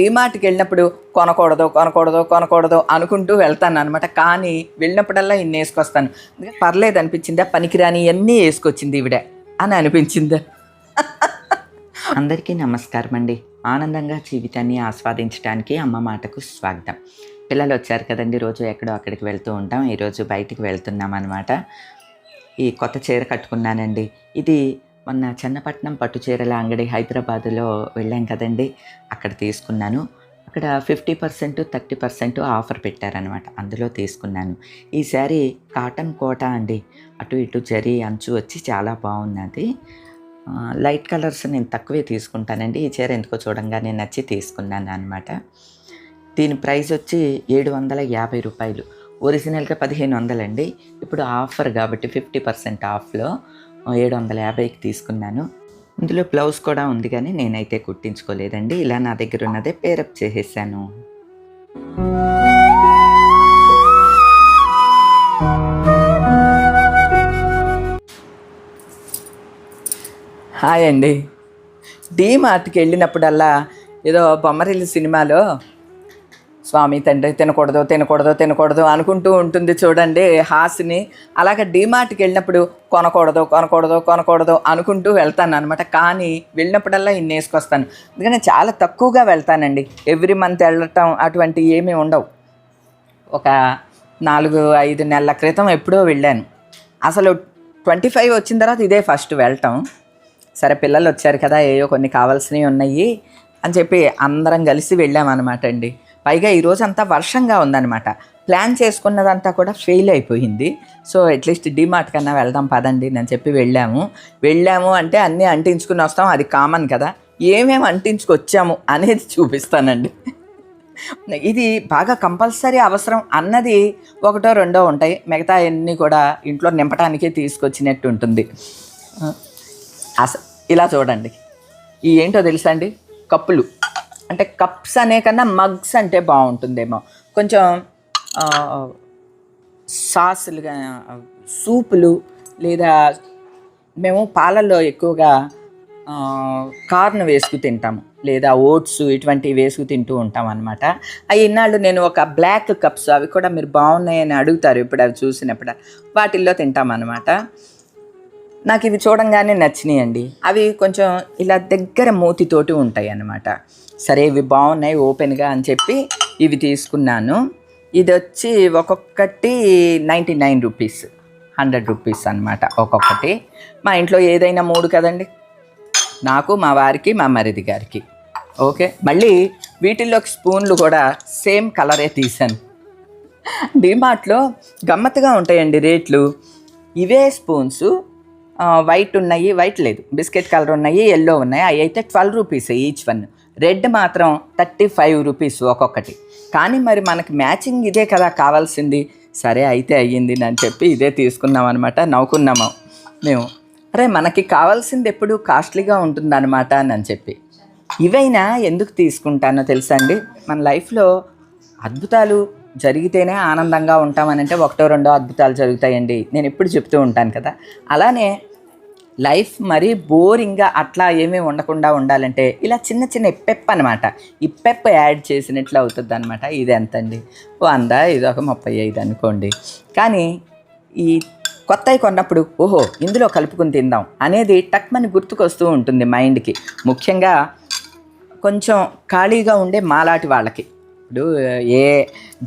డీమార్ట్కి వెళ్ళినప్పుడు కొనకూడదు కొనకూడదు కొనకూడదు అనుకుంటూ వెళ్తాను అనమాట కానీ వెళ్ళినప్పుడల్లా ఇన్ని వేసుకొస్తాను. పర్లేదు అనిపించిందా? పనికిరాని అన్నీ వేసుకొచ్చింది ఈవిడ అని అనిపించిందా. అందరికీ నమస్కారం అండి. ఆనందంగా జీవితాన్ని ఆస్వాదించడానికి అమ్మ మాటకు స్వాగతం. పిల్లలు వచ్చారు కదండి రోజు ఎక్కడో అక్కడికి వెళ్తూ ఉంటాం. ఈరోజు బయటికి వెళ్తున్నాం అనమాట ఈ కొత్త చీర కట్టుకున్నానండి. ఇది మొన్న చన్నపట్నం పట్టు చీరల అంగడి హైదరాబాదులో వెళ్ళాం కదండి. అక్కడ తీసుకున్నాను. అక్కడ fifty percent thirty percent offer పెట్టారనమాట అందులో తీసుకున్నాను. ఈ శారీ కాటన్ కోట అండి. అటు ఇటు జరి అంచు వచ్చి చాలా బాగున్నది లైట్ కలర్స్ నేను తక్కువే తీసుకుంటానండి. ఈ చీర ఎందుకో చూడంగానే నచ్చి తీసుకున్నాను అనమాట దీని ప్రైస్ వచ్చి ఏడు వందల యాభై రూపాయలు. ఒరిజినల్గా పదిహేను వందలండి. ఇప్పుడు ఆఫర్ కాబట్టి ఫిఫ్టీ పర్సెంట్ ఆఫ్లో. ఏడు వందల యాభైకి తీసుకున్నాను. ఇందులో బ్లౌజ్ కూడా ఉంది కానీ నేనైతే కుట్టించుకోలేదండి. ఇలా నా దగ్గర ఉన్నదే పేరప్ చేసేసాను. హాయ్ అండి. డీమార్ట్కి వెళ్ళినప్పుడల్లా ఏదో బొమ్మరిల్లు సినిమాలో స్వామి తండ్రి తినకూడదు తినకూడదు తినకూడదు అనుకుంటూ ఉంటుంది చూడండి హాస్ని. అలాగ డీమార్ట్కి వెళ్ళినప్పుడు కొనకూడదు కొనకూడదు కొనకూడదు అనుకుంటూ వెళ్తాను అనమాట కానీ వెళ్ళినప్పుడల్లా ఇన్ని వేసుకొస్తాను. ఎందుకంటే చాలా తక్కువగా వెళ్తానండి. ఎవ్రీ మంత్ వెళ్ళటం అటువంటి ఏమీ ఉండవు. ఒక నాలుగు ఐదు నెలల క్రితం ఎప్పుడో వెళ్ళాను. అసలు ట్వంటీ ఫైవ్ వచ్చిన తర్వాత ఇదే ఫస్ట్ వెళ్ళటం. సరే పిల్లలు వచ్చారు కదా ఏయో కొన్ని కావాల్సినవి ఉన్నాయి అని చెప్పి అందరం కలిసి వెళ్ళామన్నమాట అండి. పైగా ఈరోజు అంతా వర్షంగా ఉందన్నమాట. ప్లాన్ చేసుకున్నదంతా కూడా ఫెయిల్ అయిపోయింది. సో అట్లీస్ట్ డిమార్ట్ కన్నా వెళ్దాం పదండి అని చెప్పి వెళ్ళాము. వెళ్ళాము అంటే అన్నీ అంటించుకుని వస్తాం. అది కామన్ కదా. ఏమేమి అంటించుకొచ్చాము అనేది చూపిస్తానండి. ఇది బాగా కంపల్సరీ అవసరం అన్నది ఒకటో రెండో ఉంటాయి. మిగతా అన్నీ కూడా ఇంట్లో నింపడానికే తీసుకొచ్చినట్టు ఉంటుంది. అస ఇలా చూడండి. ఈ ఏంటో తెలుసా అండి? కప్పులు. అంటే కప్స్ అనే కన్నా మగ్స్ అంటే బాగుంటుందేమో. కొంచెం ఆ, సాసులుగా సూపులు లేదా మేము పాలల్లో ఎక్కువగా కార్న్ వేసుకు తింటాము లేదా ఓట్స్ ఇటువంటివి వేసుకు తింటూ ఉంటాం అనమాట అవి ఇన్నాళ్ళు నేను ఒక బ్లాక్ కప్స్ అవి కూడా మీరు బాగున్నాయని అడుగుతారు ఇప్పుడు అవి చూసినప్పుడు. వాటిల్లో తింటాం అనమాట నాకు ఇవి చూడంగానే నచ్చినాయి అండి అవి కొంచెం ఇలా దగ్గర మూతితోటి ఉంటాయి అన్నమాట సరే ఇవి బాగున్నాయి ఓపెన్గా అని చెప్పి ఇవి తీసుకున్నాను. ఇది వచ్చి ఒక్కొక్కటి ninety nine rupees hundred rupees అనమాట ఒక్కొక్కటి. మా ఇంట్లో ఏదైనా మూడు కదండి. నాకు మా వారికి మా మరిది గారికి. ఓకే? మళ్ళీ వీటిల్లో స్పూన్లు కూడా సేమ్ కలరే తీసాను డిమార్ట్లో గమ్మత్తుగా ఉంటాయండి రేట్లు. ఇవే స్పూన్స్ వైట్ ఉన్నాయి వైట్ లేదు. బిస్కెట్ కలర్ ఉన్నాయి ఎల్లో ఉన్నాయి. అవి అయితే twelve rupees each one red మాత్రం థర్టీ ఫైవ్ రూపీస్ ఒక్కొక్కటి. కానీ మరి మనకి మ్యాచింగ్ ఇదే కదా కావాల్సింది. సరే అయితే అయ్యింది. అని చెప్పి ఇదే తీసుకున్నాం అనమాట నవ్వుకున్నాము మేము. అరే మనకి కావాల్సింది ఎప్పుడు కాస్ట్లీగా ఉంటుందన్నమాట అని చెప్పి. ఇవైనా ఎందుకు తీసుకుంటానో తెలుసా అండి? మన లైఫ్లో అద్భుతాలు జరిగితేనే ఆనందంగా ఉంటామనంటే ఒకటో రెండో అద్భుతాలు జరుగుతాయండి. నేను ఎప్పుడు చెప్తూ ఉంటాను కదా. అలానే లైఫ్ మరీ బోరింగ్గా అట్లా ఏమీ ఉండకుండా ఉండాలంటే ఇలా చిన్న చిన్న ఇప్పెప్ అనమాట ఇప్పెప్ యాడ్ చేసినట్లు అవుతుంది అనమాట ఇది ఎంత అండి వంద ఇది ఒక ముప్పై ఐదు అనుకోండి. కానీ ఈ కొత్తవి కొన్నప్పుడు ఓహో ఇందులో కలుపుకుని తిందాం అనేది టక్మని గుర్తుకొస్తూ ఉంటుంది మైండ్కి. ముఖ్యంగా కొంచెం ఖాళీగా ఉండే మాలాటి వాళ్ళకి. ఇప్పుడు ఏ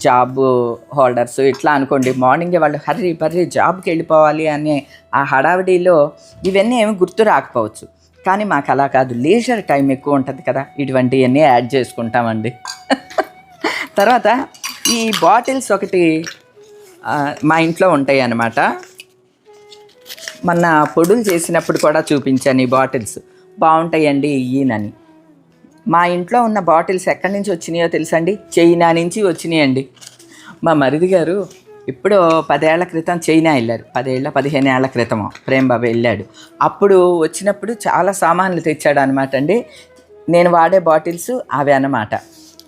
జాబ్ హోల్డర్స్ ఇట్లా అనుకోండి మార్నింగే వాళ్ళు హర్రీ బర్రీ జాబ్కి వెళ్ళిపోవాలి అనే ఆ హడావిడిలో ఇవన్నీ ఏమి గుర్తు రాకపోవచ్చు. కానీ మాకు అలా కాదు లీజర్ టైం ఎక్కువ ఉంటుంది కదా ఇటువంటివన్నీ యాడ్ చేసుకుంటామండి. తర్వాత ఈ బాటిల్స్ ఒకటి మా ఇంట్లో ఉంటాయి అన్నమాట. మొన్న పొడులు చేసినప్పుడు కూడా చూపించాను ఈ బాటిల్స్ బాగుంటాయండి ఈయనని మా ఇంట్లో ఉన్న బాటిల్స్ ఎక్కడి నుంచి వచ్చినాయో తెలుసండి? చైనా నుంచి వచ్చినాయండి. మా మరిది గారు ఇప్పుడు పదేళ్ళ క్రితం చైనా వెళ్ళారు. పదేళ్ళ పదిహేను ఏళ్ళ క్రితం ప్రేమబాబు వెళ్ళాడు. అప్పుడు వచ్చినప్పుడు చాలా సామాన్లు తెచ్చాడు అనమాట అండి. నేను వాడే బాటిల్స్ అవి అన్నమాట.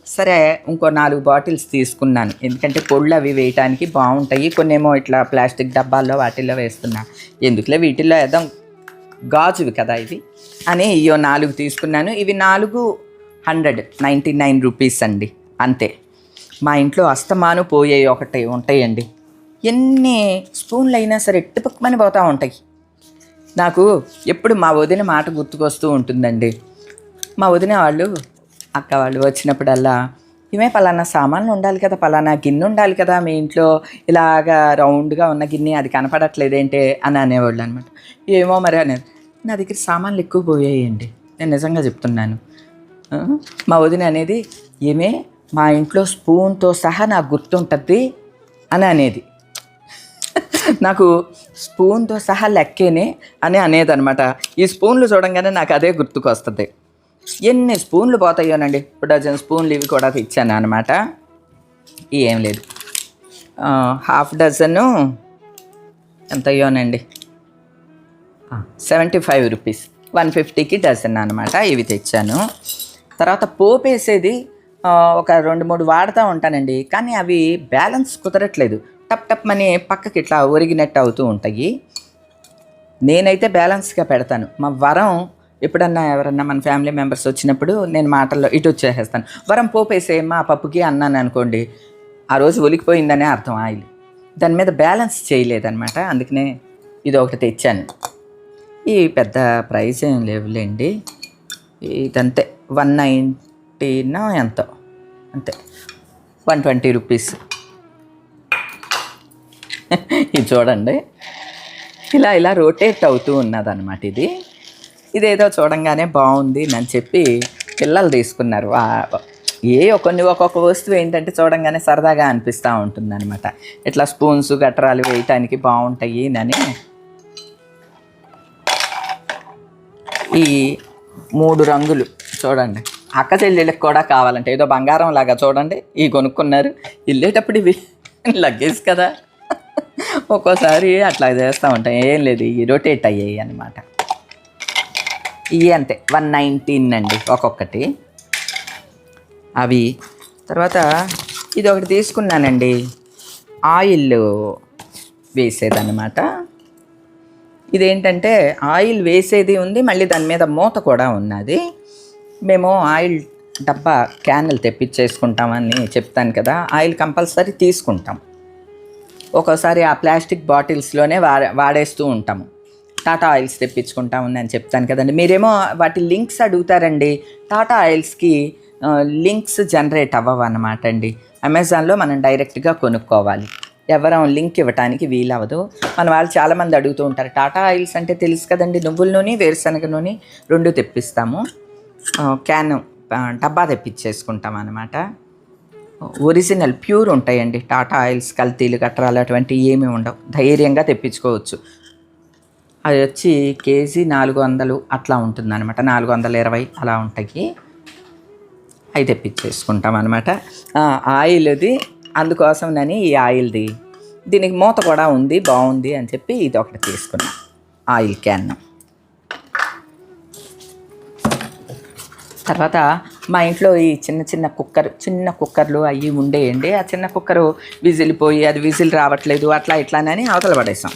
సరే ఇంకో నాలుగు బాటిల్స్ తీసుకున్నాను. ఎందుకంటే పొళ్ళు అవి వేయటానికి బాగుంటాయి. కొన్నేమో ఇట్లా ప్లాస్టిక్ డబ్బాల్లో వాటిల్లో వేస్తున్నా. ఎందుకులే? వీటిల్లో ఏదో గాజువి కదా ఇవి. అని ఇయో నాలుగు తీసుకున్నాను. ఇవి నాలుగు హండ్రెడ్ నైంటీ నైన్ రూపీస్ అండి. అంతే. మా ఇంట్లో అస్తమాను పోయే ఒకటి ఉంటాయండి. ఎన్ని స్పూన్లు అయినా సరే ఎట్టుపక్కమని పోతూ ఉంటాయి. నాకు ఎప్పుడు మా వదిన మాట గుర్తుకొస్తూ ఉంటుందండి. మా వదిన వాళ్ళు అక్క వాళ్ళు వచ్చినప్పుడల్లా ఇవే పలానా సామాన్లు ఉండాలి కదా పలానా గిన్నె ఉండాలి కదా మీ ఇంట్లో ఇలాగా రౌండ్గా ఉన్న గిన్నె అది కనపడట్లేదేంటే? అని అనేవాళ్ళు అనమాట ఏమో మరి అనేది. నా దగ్గర సామాన్లు ఎక్కువ పోయాయండి. నేను నిజంగా చెప్తున్నాను. మా వదిన అనేది ఏమే? మా ఇంట్లో స్పూన్తో సహా నాకు గుర్తుంటుంది అని అనేది. నాకు స్పూన్తో సహా లెక్కేనే అని అనేది అనమాట ఈ స్పూన్లు చూడంగానే నాకు అదే గుర్తుకొస్తుంది. ఎన్ని స్పూన్లు పోతాయోనండి? డజన్ స్పూన్లు ఇవి కూడా తెచ్చాను అనమాట ఏం లేదు. హాఫ్ డజను ఎంత అయ్యోనండి సెవెంటీ ఫైవ్ రూపీస్. వన్ ఫిఫ్టీకి డజన్ అనమాట ఇవి తెచ్చాను. తర్వాత పోపు వేసేది ఒక రెండు మూడు వాడుతూ ఉంటానండి. కానీ అవి బ్యాలెన్స్ కుదరట్లేదు. టప్ టప్ అని పక్కకి ఇట్లా ఒరిగినట్టు అవుతూ ఉంటాయి. నేనైతే బ్యాలెన్స్గా పెడతాను. మా వరం ఎప్పుడన్నా ఎవరన్నా మన ఫ్యామిలీ మెంబర్స్ వచ్చినప్పుడు నేను మాటల్లో ఇటు వచ్చేసేస్తాను. వరం పోపేసే మా పప్పుకి అన్నాను అనుకోండి ఆ రోజు ఒలికిపోయిందనే అర్థం ఆయిల్. దాని మీద బ్యాలెన్స్ చేయలేదన్నమాట. అందుకనే ఇది ఒకటి తెచ్చాను. ఈ పెద్ద ప్రైస్ ఏం లేవులేండి. ఇదంతే. వన్ నైంటీనా ఎంతో అంతే. One twenty rupees. ఇది చూడండి. ఇలా ఇలా రొటేట్ అవుతూ ఉన్నదన్నమాట ఇది. ఇదేదో చూడంగానే బాగుంది అని చెప్పి పిల్లలు తీసుకున్నారు. ఏ కొన్ని ఒక్కొక్క వస్తువు ఏంటంటే చూడంగానే సరదాగా అనిపిస్తూ ఉంటుంది అనమాట ఇట్లా స్పూన్స్ గట్రాలు వేయటానికి బాగుంటాయి అని. ఈ మూడు రంగులు. చూడండి. అక్క చెల్లెళ్ళకి కూడా కావాలంటే ఏదో బంగారం లాగా చూడండి. ఈ కొనుక్కున్నారు. వెళ్ళేటప్పుడు ఇవి లగ్గేజ్ కదా. ఒక్కోసారి అట్లా చేస్తూ ఉంటాం. ఏం లేదు ఈ రొటేట్ అయ్యాయి అనమాట ఇవి అంతే వన్ నైన్టీన్ అండి ఒక్కొక్కటి. అవి. తర్వాత ఇది ఒకటి తీసుకున్నానండి. ఆయిల్ వేసేదన్నమాట. ఇదేంటంటే ఆయిల్ వేసేది ఉంది మళ్ళీ దాని మీద మూత కూడా ఉన్నది. మేము ఆయిల్ డబ్బా క్యాన్లు తెప్పించేసుకుంటామని చెప్తాను కదా ఆయిల్ కంపల్సరీ తీసుకుంటాం. ఒక్కోసారి ఆ ప్లాస్టిక్ బాటిల్స్లోనే వాడే వాడేస్తూ ఉంటాము టాటా ఆయిల్స్ తెప్పించుకుంటామని నేను చెప్తాను కదండి. మీరేమో వాటి లింక్స్ అడుగుతారండి. టాటా ఆయిల్స్కి లింక్స్ జనరేట్ అవ్వవు అన్నమాట అండి. అమెజాన్లో మనం డైరెక్ట్గా కొనుక్కోవాలి. ఎవరం లింక్ ఇవ్వడానికి వీలవ్వదు. మన వాళ్ళు చాలామంది అడుగుతూ ఉంటారు టాటా ఆయిల్స్ అంటే తెలుసు కదండి నువ్వుల నూనె వేరుశనగ నూనె రెండు తెప్పిస్తాము. క్యాన్ డబ్బా తెప్పించేసుకుంటాం అన్నమాట ఒరిజినల్ ప్యూర్ ఉంటాయండి. టాటా ఆయిల్స్ కల్తీలు గట్రాలు అటువంటివి ఏమీ ఉండవు. ధైర్యంగా తెప్పించుకోవచ్చు. అది వచ్చి కేజీ నాలుగు వందలు అట్లా ఉంటుందన్నమాట. నాలుగు వందల ఇరవై అలా ఉంటాయి. అవి తెప్పించేసుకుంటాం అనమాట ఆయిల్ది అందుకోసం నేను ఈ ఆయిల్ది. దీనికి మూత కూడా ఉంది బాగుంది అని చెప్పి ఇది ఒకటి తీసుకున్నాను ఆయిల్ క్యాన్. తర్వాత మా ఇంట్లో ఈ చిన్న చిన్న కుక్కర్ చిన్న కుక్కర్లు అవి ఉండేయండి. ఆ చిన్న కుక్కరు విజిల్ పోయి అది విజిల్ రావట్లేదు అట్లా ఇట్లానని అవతల పడేసాం.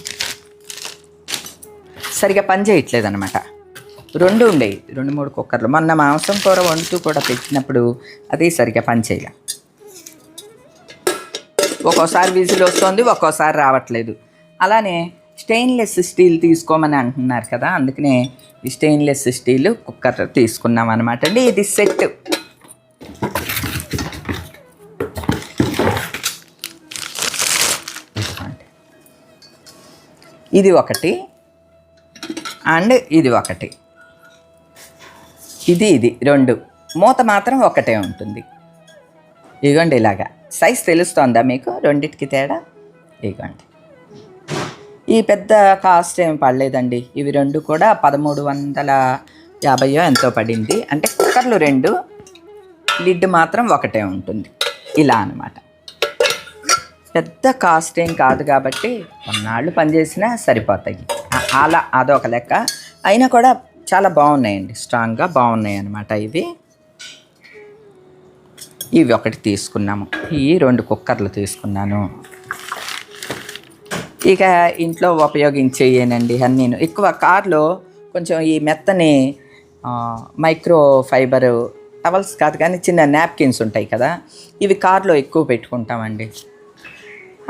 సరిగా పని చేయట్లేదు అనమాట రెండు ఉండేవి రెండు మూడు కుక్కర్లు. మొన్న మాంసం కూర వండుతూ కూడా పెట్టినప్పుడు అది సరిగా పని ఒక్కోసారి విజిల్ వస్తుంది ఒక్కోసారి రావట్లేదు. అలానే స్టెయిన్లెస్ స్టీల్ తీసుకోమని అంటున్నారు కదా అందుకనే ఈ స్టెయిన్లెస్ స్టీల్ కుక్కర్ తీసుకున్నాం అనమాట అండి. ఇది సెట్. ఇది ఒకటి. అండ్ ఇది ఒకటి. ఇది ఇది రెండు. మూత మాత్రం ఒకటే ఉంటుంది. ఇదిగోండి ఇలాగా. సైజ్ తెలుస్తోందా మీకు? రెండిటికి తేడా? ఇదిగోండి ఈ పెద్ద కాస్ట్ ఏం పడలేదండి. ఇవి రెండు కూడా పదమూడు వందల యాభైయో ఎంతో పడింది. అంటే కుక్కర్లు రెండు లిడ్ మాత్రం ఒకటే ఉంటుంది. ఇలా అన్నమాట. పెద్ద కాస్ట్ ఏం కాదు కాబట్టి కొన్నాళ్ళు పనిచేసినా సరిపోతాయి. అలా అదొక లెక్క. అయినా కూడా చాలా బాగున్నాయండి. స్ట్రాంగ్గా బాగున్నాయి అనమాట ఇవి. ఇవి ఒకటి తీసుకున్నాము. ఈ రెండు కుక్కర్లు తీసుకున్నాను. ఇక ఇంట్లో ఉపయోగించేయేనండి అన్నీను. ఎక్కువ కార్లో కొంచెం ఈ మెత్తని మైక్రో ఫైబర్ టవల్స్ కాదు కానీ చిన్న నాప్కిన్స్ ఉంటాయి కదా ఇవి కార్లో ఎక్కువ పెట్టుకుంటామండి.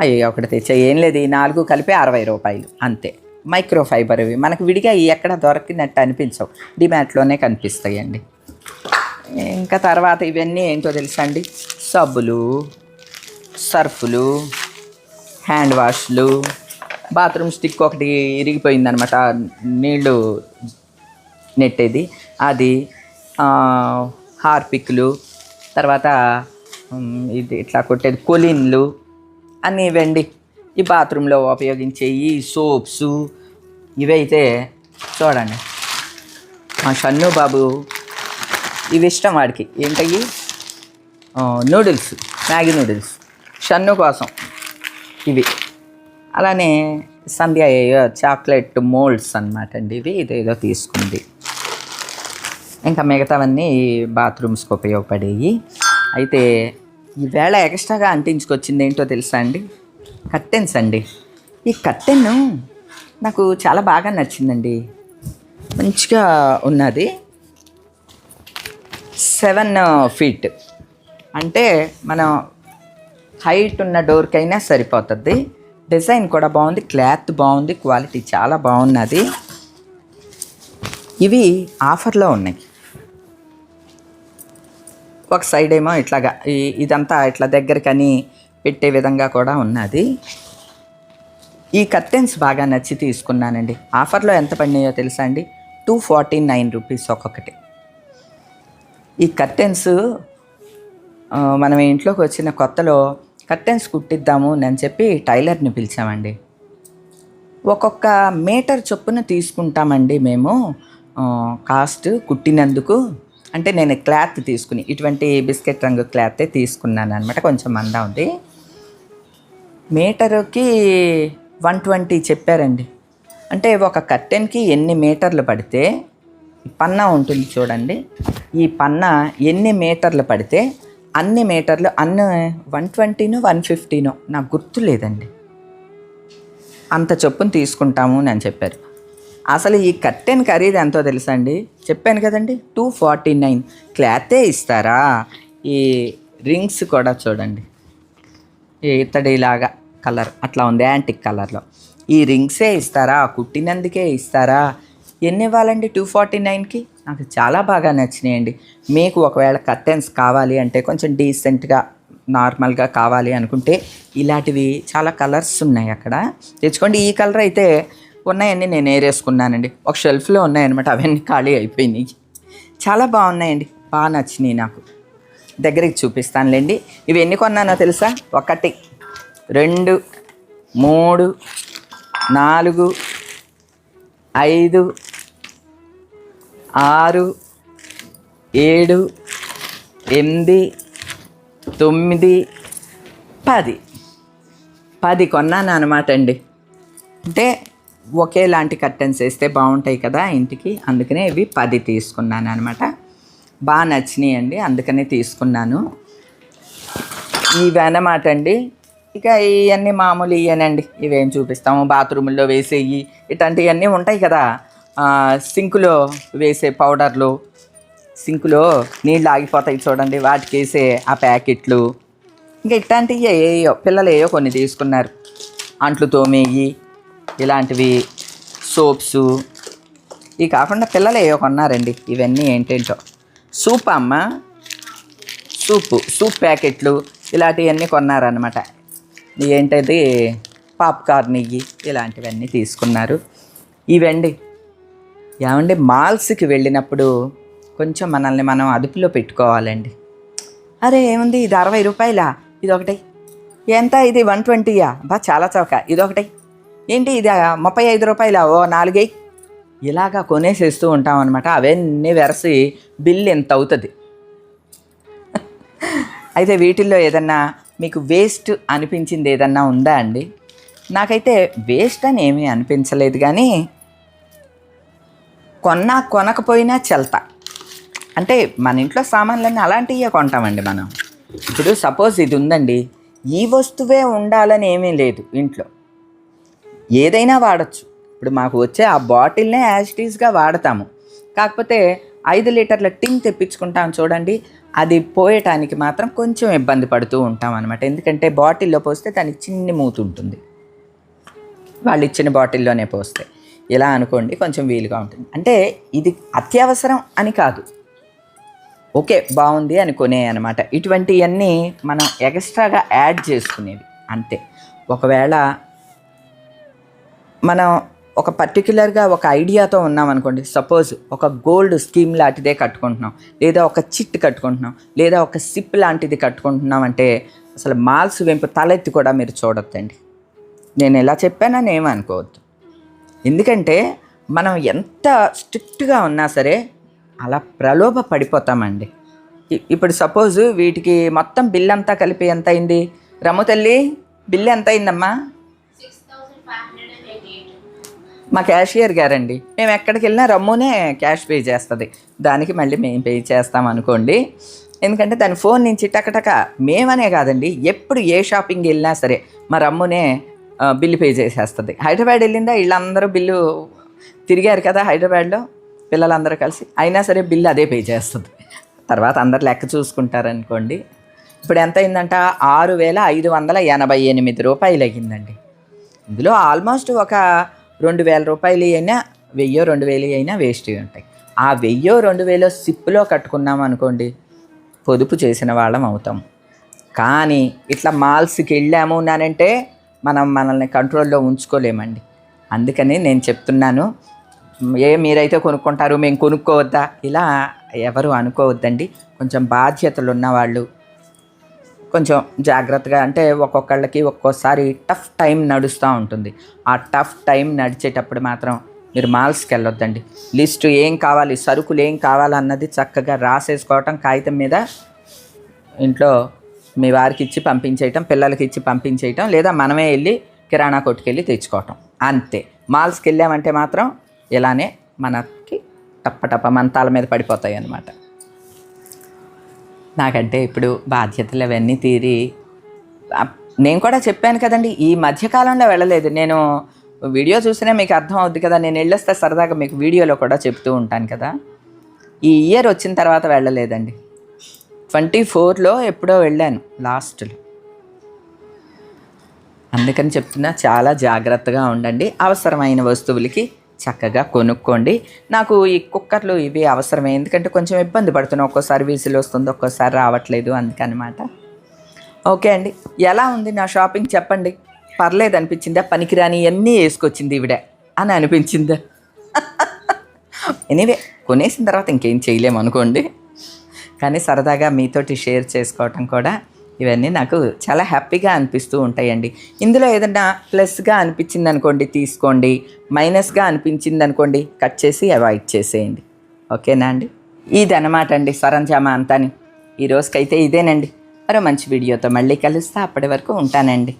అయ్యో ఒకటి తెచ్చా ఏం లేదు ఈ నాలుగు కలిపి అరవై రూపాయలు అంతే. మైక్రో ఫైబర్ ఇవి మనకు విడిగా ఎక్కడ దొరికినట్టు అనిపించవు డిమాట్లోనే కనిపిస్తాయండి. ఇంకా తర్వాత ఇవన్నీ ఏంటో తెలుసా అండి? సబ్బులు సర్ఫులు హ్యాండ్ వాష్లు బాత్రూమ్ స్టిక్ ఒకటి ఇరిగిపోయిందనమాట నీళ్ళు నెట్టేది. అది హార్పిక్లు తర్వాత ఇది ఇట్లా కొట్టేది. కొలిన్లు అన్నీ ఇవ్వండి. ఈ బాత్రూంలో ఉపయోగించే ఈ సోప్స్ ఇవైతే చూడండి. మా షన్ను బాబు ఇవి ఇష్టం వాడికి. ఏంటయ్యి? Noodles Maggi noodles. షన్ను కోసం ఇవి. అలానే సంధ్య చాక్లెట్ మోల్డ్స్ అనమాట అండి ఇవి. ఇదేదో తీసుకుంది. ఇంకా మిగతావన్నీ బాత్రూమ్స్కి ఉపయోగపడేవి అయితే ఈవేళ ఎక్స్ట్రాగా అంటించుకొచ్చింది ఏంటో తెలుసా అండి? కర్టెన్స్ అండి. ఈ కర్టెన్ నాకు చాలా బాగా నచ్చిందండి. మంచిగా ఉన్నది. Seven feet. అంటే మనం హైట్ ఉన్న డోర్కైనా సరిపోతుంది. డిజైన్ కూడా బాగుంది క్లాత్ బాగుంది క్వాలిటీ చాలా బాగున్నది. ఇవి ఆఫర్లో ఉన్నాయి. ఒక సైడ్ ఏమో ఇట్లాగా ఇదంతా ఇట్లా దగ్గరకని పెట్టే విధంగా కూడా ఉన్నది. ఈ కర్టెన్స్ బాగా నచ్చి తీసుకున్నానండి. ఆఫర్లో ఎంత పడినాయో తెలుసా అండి? టూ ఫార్టీ నైన్ రూపీస్ ఒక్కొక్కటి. ఈ కర్టెన్స్ మనం ఇంట్లోకి వచ్చిన కొత్తలో కర్టెన్స్ కుట్టిద్దాము అని చెప్పి టైలర్ని పిలిచామండి. ఒక్కొక్క మీటర్ చొప్పున తీసుకుంటామండి మేము కాస్ట్ కుట్టినందుకు. అంటే నేను క్లాత్ తీసుకుని ఇటువంటి బిస్కెట్ రంగు క్లాతే తీసుకున్నాను అనమాట కొంచెం మందా ఉంది. మీటరుకి వన్ ట్వంటీ చెప్పారండి. అంటే ఒక కర్టెన్కి ఎన్ని మీటర్లు పడితే పన్నా ఉంటుంది చూడండి. ఈ పన్నా ఎన్ని మీటర్లు పడితే అన్ని మీటర్లు అన్ని వన్ ట్వంటీనో వన్ ఫిఫ్టీనో. నాకు గుర్తు లేదండి. అంత చొప్పున తీసుకుంటాము అని చెప్పారు. అసలు ఈ కట్టెన్ ఖరీదు ఎంతో తెలుసా అండి? చెప్పాను కదండి టూ ఫార్టీ నైన్. క్లాతే ఇస్తారా? ఈ రింగ్స్ కూడా చూడండి. ఇతడిలాగా కలర్ అట్లా ఉంది యాంటిక్ కలర్లో. ఈ రింగ్సే ఇస్తారా? కుట్టినందుకే ఇస్తారా? ఎన్ని ఇవ్వాలండి టూ ఫార్టీ నైన్కి? నాకు చాలా బాగా నచ్చినాయండి. మీకు ఒకవేళ కర్టెన్స్ కావాలి అంటే కొంచెం డీసెంట్గా నార్మల్గా కావాలి అనుకుంటే ఇలాంటివి చాలా కలర్స్ ఉన్నాయి అక్కడ. తెచ్చుకోండి. ఈ కలర్ అయితే ఉన్నాయన్నీ నేను ఏరేసుకున్నానండి. ఒక షెల్ఫ్లో ఉన్నాయన్నమాట. అవన్నీ ఖాళీ అయిపోయినాయి. చాలా బాగున్నాయండి. బాగా నచ్చినాయి నాకు. దగ్గరికి చూపిస్తానులేండి. ఇవి ఎన్ని కొన్నానో తెలుసా? ఒకటి రెండు మూడు నాలుగు ఐదు ఆరు ఏడు ఎనిమిది తొమ్మిది పది. పది కొన్నాను అనమాట అండి? అంటే ఒకేలాంటి కర్టెన్స్ వేస్తే బాగుంటాయి కదా ఇంటికి. అందుకనే ఇవి పది తీసుకున్నాను అనమాట బాగా నచ్చినాయి అండి అందుకనే తీసుకున్నాను. ఇవన్నమాట అండి. ఇక ఇవన్నీ మామూలు ఇవేనండి ఇవేం చూపిస్తాము? బాత్రూముల్లో వేసేవి ఇట్లాంటివన్నీ ఉంటాయి కదా. సింకులో వేసే పౌడర్లు సింకులో నీళ్ళు ఆగిపోతాయి చూడండి వాటికి వేసే ఆ ప్యాకెట్లు. ఇంకా ఇట్లాంటివి ఏయో పిల్లలు ఏయో కొన్ని తీసుకున్నారు. అంట్లు తోమేయి ఇలాంటివి సోప్స్. ఇవి కాకుండా పిల్లలు ఏయో కొన్నారండి ఇవన్నీ ఏంటేంటో. సూప్ అమ్మ సూపు సూప్ ప్యాకెట్లు ఇలాంటివన్నీ కొన్నారనమాట ఏంటది పాప్కార్న్ ఇవి ఇలాంటివన్నీ తీసుకున్నారు. ఇవండి. ఏమండి మాల్స్కి వెళ్ళినప్పుడు కొంచెం మనల్ని మనం అదుపులో పెట్టుకోవాలండి. అరే ఏముంది ఇది అరవై రూపాయలా? ఇది ఒకటి ఎంత ఇది వన్ ట్వంటీయా? బా చాలా చౌక. ఇది ఒకటి ఏంటి ఇది ముప్పై ఐదు రూపాయలా? ఓ నాలుగై. ఇలాగా కొనేసేస్తూ ఉంటాం అనమాట అవన్నీ వెరసి బిల్ ఎంత అవుతుంది? అయితే వీటిల్లో ఏదన్నా మీకు వేస్ట్ అనిపించింది ఏదన్నా ఉందా అండి? నాకైతే వేస్ట్ అని ఏమీ అనిపించలేదు కానీ కొన్నా కొనకపోయినా చెల్త. అంటే మన ఇంట్లో సామాన్లన్నీ అలాంటివే కొంటామండి మనం. ఇప్పుడు సపోజ్ ఇది ఉందండి. ఈ వస్తువే ఉండాలని ఏమీ లేదు ఇంట్లో. ఏదైనా వాడచ్చు. ఇప్పుడు మాకు వచ్చే ఆ బాటిల్నే యాజిటీస్గా వాడతాము. కాకపోతే ఐదు లీటర్ల టిన్ తెప్పించుకుంటాం చూడండి. అది పోయటానికి మాత్రం కొంచెం ఇబ్బంది పడుతూ ఉంటాం అనమాట ఎందుకంటే బాటిల్లో పోస్తే దానికి చిన్ని మూతుంటుంది. వాళ్ళు ఇచ్చిన బాటిల్లోనే పోస్తే ఇలా అనుకోండి కొంచెం వీలుగా ఉంటుంది. అంటే ఇది అత్యవసరం అని కాదు. ఓకే బాగుంది అని కొనే అనమాట ఇటువంటివన్నీ మనం ఎక్స్ట్రాగా యాడ్ చేసుకునేవి అంతే. ఒకవేళ మనం ఒక పర్టికులర్గా ఒక ఐడియాతో ఉన్నాం అనుకోండి. సపోజ్ ఒక గోల్డ్ స్కీమ్ లాంటిదే కట్టుకుంటున్నాం లేదా ఒక చిట్ కట్టుకుంటున్నాం లేదా ఒక సిప్ లాంటిది కట్టుకుంటున్నాం అంటే అసలు మాల్స్ వెంపు తలెత్తి కూడా మీరు చూడొద్దండి. నేను ఎలా చెప్పానని ఏమనుకోవద్దు ఎందుకంటే మనం ఎంత స్ట్రిక్ట్గా ఉన్నా సరే అలా ప్రలోభ పడిపోతామండి. ఇప్పుడు సపోజ్ వీటికి మొత్తం బిల్ అంతా కలిపి ఎంత అయింది రమ్ము తల్లి బిల్ ఎంత అయిందమ్మా మా క్యాషియర్ గారండి. మేము ఎక్కడికి వెళ్ళినా రమ్మునే క్యాష్ పే చేస్తుంది. దానికి మళ్ళీ మేము పే చేస్తాం అనుకోండి. ఎందుకంటే దాని ఫోన్ నుంచి టకటక మేమనే కాదండి. ఎప్పుడు ఏ షాపింగ్ వెళ్ళినా సరే మా రమ్మునే బిల్లు పే చేసేస్తుంది. హైదరాబాద్ వెళ్ళిందా? వీళ్ళందరూ బిల్లు తిరిగారు కదా హైదరాబాద్లో పిల్లలందరూ కలిసి. అయినా సరే బిల్లు అదే పే చేస్తుంది. తర్వాత అందరు లెక్క చూసుకుంటారనుకోండి. ఇప్పుడు ఎంత అయిందంట? ఆరు వేల ఐదు వందల ఎనభై ఎనిమిది రూపాయలు అయ్యిందండి. ఇందులో ఆల్మోస్ట్ ఒక రెండు వేల రూపాయలు అయినా వెయ్యో రెండు వేలు అయినా వేస్ట్ ఉంటాయి. ఆ వెయ్యో రెండు వేలో సిప్పులో కట్టుకున్నాం అనుకోండి పొదుపు చేసిన వాళ్ళం అవుతాం. కానీ ఇట్లా మాల్స్కి వెళ్ళాము అంటే మనం మనల్ని కంట్రోల్లో ఉంచుకోలేమండి. అందుకని నేను చెప్తున్నాను ఏ మీరైతే కొనుక్కుంటారు మేము కొనుక్కోవద్దా? ఇలా ఎవరు అనుకోవద్దండి. కొంచెం బాధ్యతలు ఉన్నవాళ్ళు కొంచెం జాగ్రత్తగా అంటే ఒక్కొక్కళ్ళకి ఒక్కోసారి టఫ్ టైం నడుస్తూ ఉంటుంది. ఆ టఫ్ టైం నడిచేటప్పుడు మాత్రం మీరు మాల్స్కి వెళ్ళొద్దండి. లిస్టు ఏం కావాలి సరుకులు ఏం కావాలన్నది చక్కగా రాసేసుకోవటం కాగితం మీద ఇంట్లో మీ వారికి ఇచ్చి పంపించేయటం పిల్లలకి ఇచ్చి పంపించేయటం లేదా మనమే వెళ్ళి కిరాణా కొట్టుకెళ్ళి తెచ్చుకోవటం. అంతే. మాల్స్కి వెళ్ళామంటే మాత్రం ఇలానే మనకి టప్పటప్ప మంతాల మీద పడిపోతాయి అన్నమాట. నాకంటే ఇప్పుడు బాధ్యతలు అవన్నీ తీరి నేను కూడా చెప్పాను కదండి ఈ మధ్యకాలంలో వెళ్ళలేదు. నేను వీడియో చూసినా మీకు అర్థం అవుద్ది కదా నేను వెళ్ళొస్తే సరదాగా మీకు వీడియోలో కూడా చెప్తూ ఉంటాను కదా. ఈ ఇయర్ వచ్చిన తర్వాత వెళ్ళలేదండి. ట్వంటీ ఫోర్లో ఎప్పుడో వెళ్ళాను లాస్ట్లో. అందుకని చెప్తున్నా చాలా జాగ్రత్తగా ఉండండి. అవసరమైన వస్తువులకి చక్కగా కొనుక్కోండి. నాకు ఈ కుక్కర్లు ఇవి అవసరమే ఎందుకంటే కొంచెం ఇబ్బంది పడుతున్నాం. ఒక్కోసారి విజిల్ వస్తుంది ఒక్కోసారి రావట్లేదు అందుకనమాట. ఓకే అండి ఎలా ఉంది నా షాపింగ్ చెప్పండి. పర్లేదు అనిపించిందా? పనికిరాని అన్నీ వేసుకొచ్చింది ఈవిడ అని అనిపించిందా? ఎనీవే కొనేసిన తర్వాత ఇంకేం చేయలేము అనుకోండి కానీ సరదాగా మీతోటి షేర్ చేసుకోవటం కూడా ఇవన్నీ నాకు చాలా హ్యాపీగా అనిపిస్తూ ఉంటాయండి. ఇందులో ఏదన్నా ప్లస్గా అనిపించింది అనుకోండి తీసుకోండి మైనస్గా అనిపించింది అనుకోండి కట్ చేసి అవాయిడ్ చేసేయండి. ఓకేనా అండి? ఇది అనమాట అండి సరంజామా అంతాని. ఈ రోజుకైతే ఇదేనండి. మరో మంచి వీడియోతో మళ్ళీ కలుస్తా. అప్పటి వరకు ఉంటానండి.